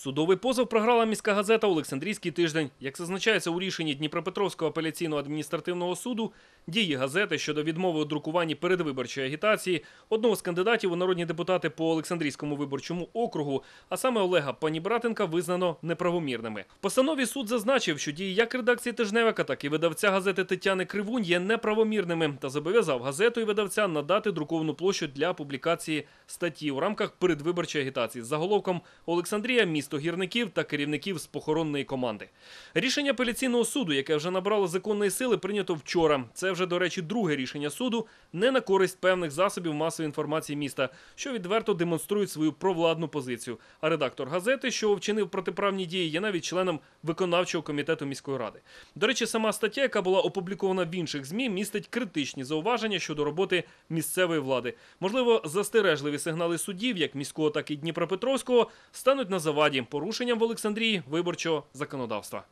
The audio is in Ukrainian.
Судовий позов програла міська газета Олександрійський тиждень. Як зазначається у рішенні Дніпропетровського апеляційного адміністративного суду, дії газети щодо відмови у друкуванні передвиборчої агітації одного з кандидатів у народні депутати по Олександрійському виборчому округу, а саме Олега Панібратенка, визнано неправомірними. В постанові суд зазначив, що дії як редакції тижневика, так і видавця газети Тетяни Кривунь є неправомірними та зобов'язав газету і видавця надати друковану площу для публікації статті у рамках передвиборчої агітації з заголовком Олександрія, місто гірників та керівників з похоронної команди. Рішення апеляційного суду, яке вже набрало законної сили, прийнято вчора. Це вже, до речі, друге рішення суду не на користь певних засобів масової інформації міста, що відверто демонструють свою провладну позицію. А редактор газети, що вчинив протиправні дії, є навіть членом виконавчого комітету міської ради. До речі, сама стаття, яка була опублікована в інших змі, містить критичні зауваження щодо роботи місцевої влади. Можливо, застережливі сигнали судів, як міського, так і Дніпропетровського, стануть на заваді порушенням в Олександрії виборчого законодавства.